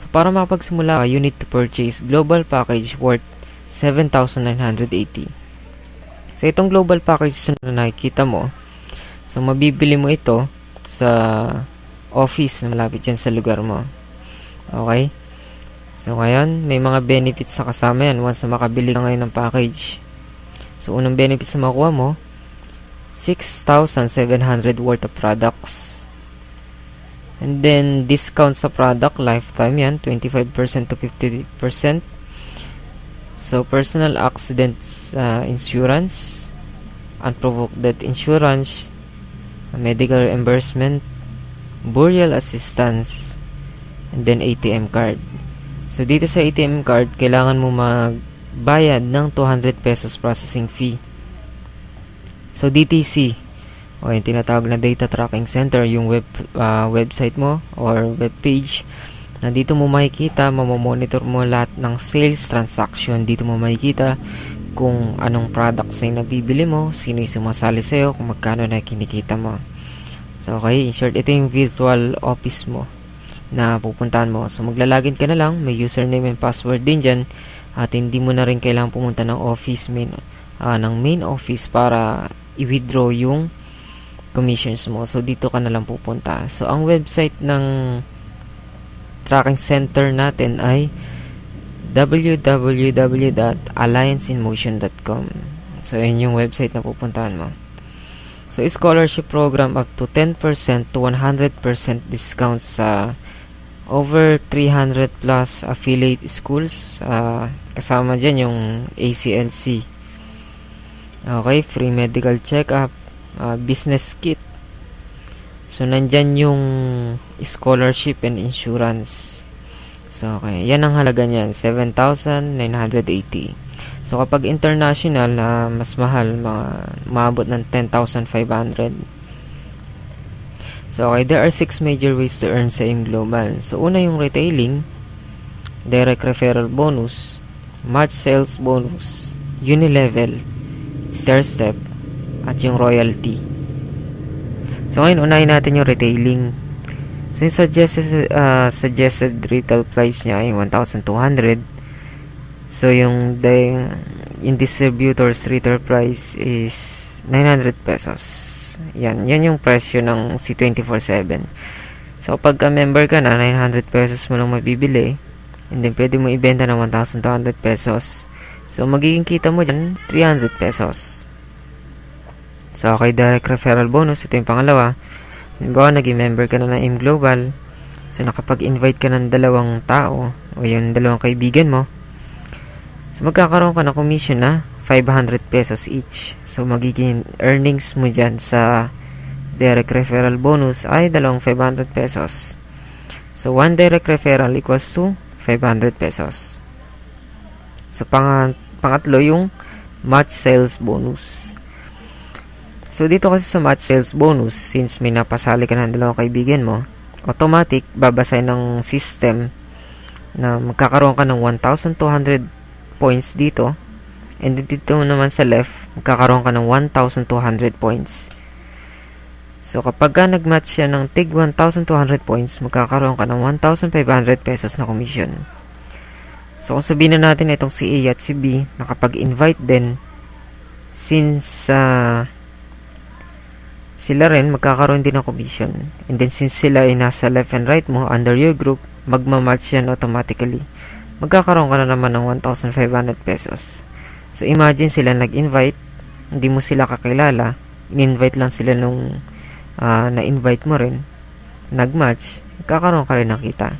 So, para makapagsimula ka, you need to purchase global package worth 7,980. So, itong global package na nakikita mo, so, mabibili mo ito sa office na malapit yan sa lugar mo. Okay? So, ngayon, may mga benefits sa kasama yan once na makabili ka ngayon ng package. So, unang benefits na makuha mo, 6,700 worth of products. And then, discount sa product, lifetime yan, 25% to 50%. So, personal accidents uh, insurance, unprovoked death insurance, medical reimbursement, burial assistance, and then ATM card. So, dito sa ATM card, kailangan mo magbayad ng 200 pesos processing fee. So, DTC, o yung tinatawag na data tracking center, yung web uh, website mo or web page, nandito mo makikita, mamomonitor mo lahat ng sales transaction. Dito mo makikita kung anong products na nabibili mo, sino yung sumasali sa'yo, kung magkano na kinikita mo. So, okay, in short, ito yung virtual office mo na pupuntahan mo. So, maglalagin ka na lang, may username and password din dyan, at hindi mo na rin kailangan pumunta ng office main, uh, ng main office para i-withdraw yung commissions mo. So, dito ka na lang pupunta. So, ang website ng tracking center natin ay www.allianceinmotion.com So, yun yung website na pupuntahan mo. So, scholarship program up to 10% to 100% discount sa over 300 plus affiliate schools. Uh, kasama dyan yung ACLC. Okay, free medical check-up, uh, business kit. So, nandyan yung scholarship and insurance. So, okay. Yan ang halaga niyan. 7,980. So, kapag international, uh, mas mahal. Mga, maabot ng 10,500. So, okay. There are six major ways to earn sa AIM Global. So, una yung retailing, direct referral bonus, match sales bonus, unilevel, stair step, at yung royalty. So ngayon, unahin natin yung retailing. So yung suggested, uh, suggested retail price niya ay 1,200. So yung, the, yung distributor's retail price is 900 pesos. Yan, yan yung presyo ng C247. So pagka member ka na, 900 pesos mo lang mabibili. And then pwede mo ibenta ng 1,200 pesos. So magiging kita mo dyan, 300 pesos. So, okay, direct referral bonus. Ito yung pangalawa. Halimbawa, naging member ka na ng M Global. So, nakapag-invite ka ng dalawang tao o yung dalawang kaibigan mo. So, magkakaroon ka ng commission na 500 pesos each. So, magiging earnings mo dyan sa direct referral bonus ay dalawang 500 pesos. So, one direct referral equals to 500 pesos. So, pang pangatlo yung match sales bonus. So, dito kasi sa match sales bonus, since may napasali ka ng dalawang kaibigan mo, automatic, babasay ng system na magkakaroon ka ng 1,200 points dito. And dito naman sa left, magkakaroon ka ng 1,200 points. So, kapag ka nag-match siya ng tig 1,200 points, magkakaroon ka ng 1,500 pesos na commission. So, kung sabihin na natin itong si A at si B, nakapag-invite din, since uh, sila rin magkakaroon din ng commission. And then since sila ay nasa left and right mo under your group, magmamatch yan automatically. Magkakaroon ka na naman ng 1,500 pesos. So imagine sila nag-invite, hindi mo sila kakilala, in-invite lang sila nung uh, na-invite mo rin, nag-match, magkakaroon ka rin ng kita.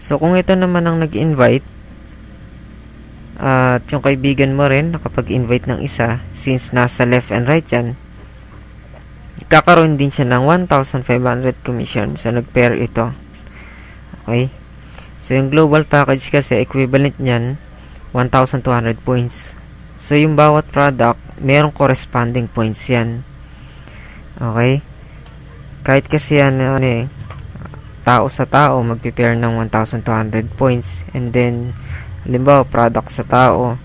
So kung ito naman ang nag-invite, at yung kaibigan mo rin, nakapag-invite ng isa, since nasa left and right yan, kakaroon din siya ng 1,500 commission. So, nag-pair ito. Okay? So, yung global package kasi, equivalent niyan, 1,200 points. So, yung bawat product, merong corresponding points yan. Okay? Kahit kasi yan, ano eh, tao sa tao, mag-prepare ng 1,200 points. And then, halimbawa product sa tao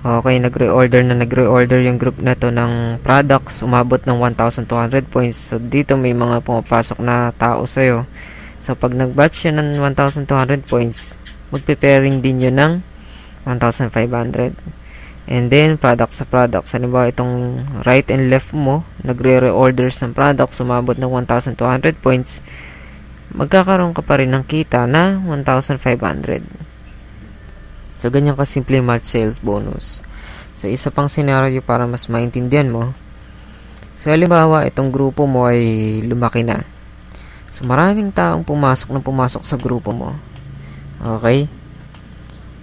okay nagre-order na nagre-order yung group na to ng products umabot ng 1,200 points so dito may mga pumapasok na tao sa'yo So, pag nag-batch siya ng 1,200 points, magpe-pairing din yun ng 1,500. And then, product sa product. Halimbawa, itong right and left mo, nagre-reorders ng product, sumabot ng 1,200 points, magkakaroon ka pa rin ng kita na 1,500. So, ganyan ka simple match sales bonus. So, isa pang scenario para mas maintindihan mo. So, halimbawa, itong grupo mo ay lumaki na. So, maraming taong pumasok na pumasok sa grupo mo. Okay?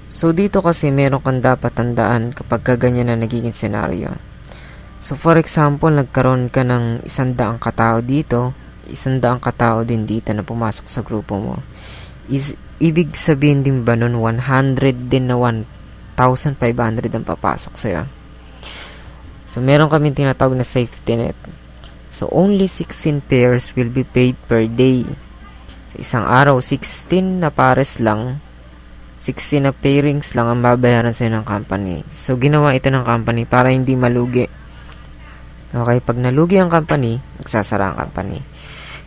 So, dito kasi meron kang dapat tandaan kapag ka ganyan na nagiging senaryo. So, for example, nagkaroon ka ng isang daang katao dito, isang daang katao din dito na pumasok sa grupo mo. Is, ibig sabihin din ba nun 100 din na 1,500 ang papasok sa'yo? So, meron kami tinatawag na safety net. So, only 16 pairs will be paid per day. Sa isang araw, 16 na pares lang 16 na pairings lang ang babayaran sa'yo ng company. So, ginawa ito ng company para hindi malugi. Okay, pag nalugi ang company, magsasara ang company.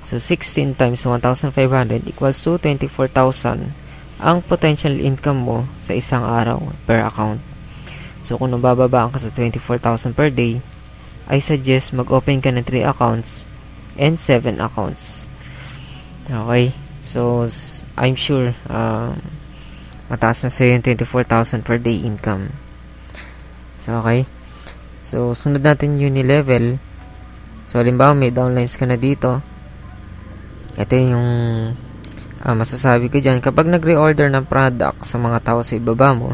So, 16 times 1,500 equals to 24,000 ang potential income mo sa isang araw per account. So, kung nabababaan ka sa 24,000 per day, I suggest mag-open ka ng 3 accounts and 7 accounts. Okay? So, I'm sure, um, mataas na sa'yo yung 24,000 per day income. So, okay. So, sunod natin uni-level. So, halimbawa, may downlines ka na dito. Ito yung uh, masasabi ko dyan. Kapag nag-reorder ng product sa mga tao sa ibaba mo,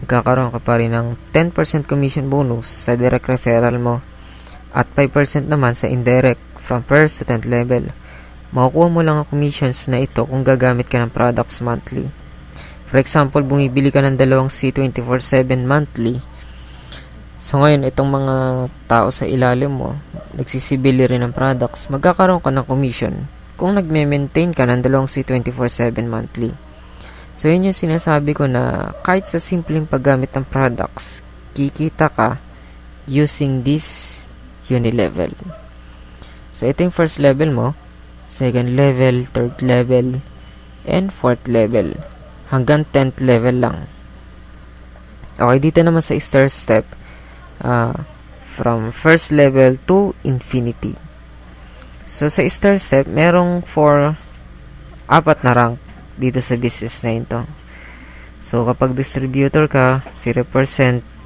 magkakaroon ka pa rin ng 10% commission bonus sa direct referral mo at 5% naman sa indirect from first to 10th level. Makukuha mo lang ang commissions na ito kung gagamit ka ng products monthly. For example, bumibili ka ng dalawang C24-7 monthly. So ngayon, itong mga tao sa ilalim mo, nagsisibili rin ng products, magkakaroon ka ng commission kung nagme-maintain ka ng dalawang C24-7 monthly. So yun yung sinasabi ko na kahit sa simpleng paggamit ng products, kikita ka using this unilevel. So ito yung first level mo, second level, third level, and fourth level hanggang 10th level lang. Okay, dito naman sa star step, uh, from first level to infinity. So, sa star step, merong 4, apat na rank dito sa business na ito. So, kapag distributor ka, 0%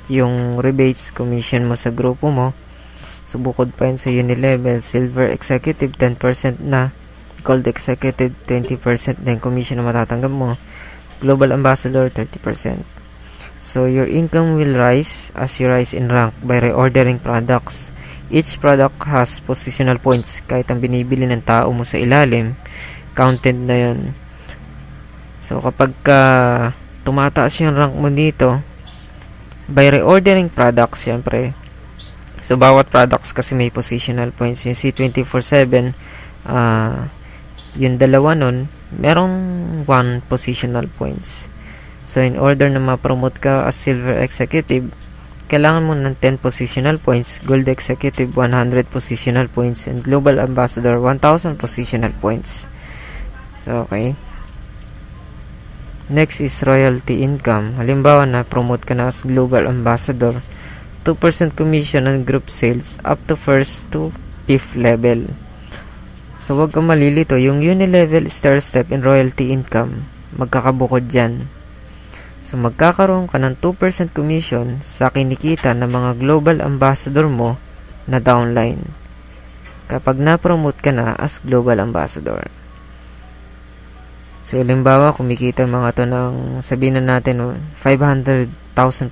yung rebates commission mo sa grupo mo. So, bukod pa yun sa unilevel, silver executive, 10% na. Gold executive, 20% na yung commission na matatanggap mo. Global Ambassador 30%. So your income will rise as you rise in rank by reordering products. Each product has positional points kahit ang binibili ng tao mo sa ilalim, counted na yun. So kapag ka tumataas yung rank mo dito, by reordering products, syempre, so bawat products kasi may positional points. Yung C24-7, uh, yung dalawa nun, merong 1 positional points. So, in order na ma-promote ka as silver executive, kailangan mo ng 10 positional points, gold executive 100 positional points, and global ambassador 1,000 positional points. So, okay. Next is royalty income. Halimbawa na promote ka na as global ambassador, 2% commission on group sales up to first to fifth level. So, wag kang malilito. Yung unilevel star step and royalty income, magkakabukod dyan. So, magkakaroon ka ng 2% commission sa kinikita ng mga global ambassador mo na downline kapag na-promote ka na as global ambassador. So, limbawa, kumikita mga to ng, sabihin na natin, 500,000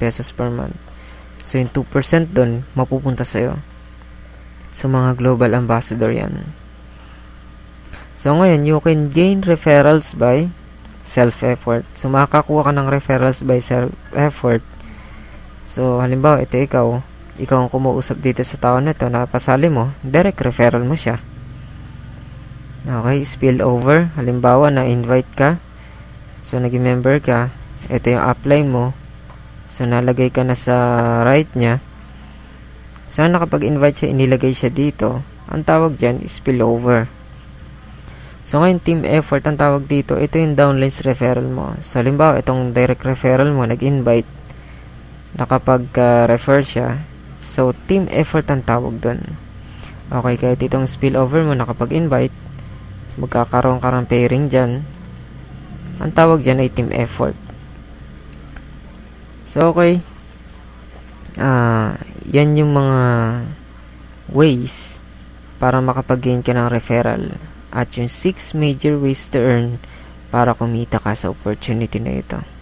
pesos per month. So, yung 2% doon, mapupunta sa'yo. So, mga global ambassador yan. So, ngayon, you can gain referrals by self-effort. So, makakakuha ka ng referrals by self-effort. So, halimbawa, ito ikaw, ikaw ang kumuusap dito sa tao na ito, napasali mo, direct referral mo siya. Okay, spill over. Halimbawa, na-invite ka. So, naging member ka. Ito yung upline mo. So, nalagay ka na sa right niya. Sana kapag invite siya, inilagay siya dito. Ang tawag dyan spillover. So ngayon, team effort ang tawag dito. Ito yung downlines referral mo. So halimbawa, itong direct referral mo, nag-invite, nakapag-refer siya. So team effort ang tawag dun. Okay, kahit itong spillover mo, nakapag-invite, so magkakaroon ka ng pairing dyan. Ang tawag dyan ay team effort. So okay, ah, yan yung mga ways para makapag-gain ka ng referral at yung 6 major ways to earn para kumita ka sa opportunity na ito.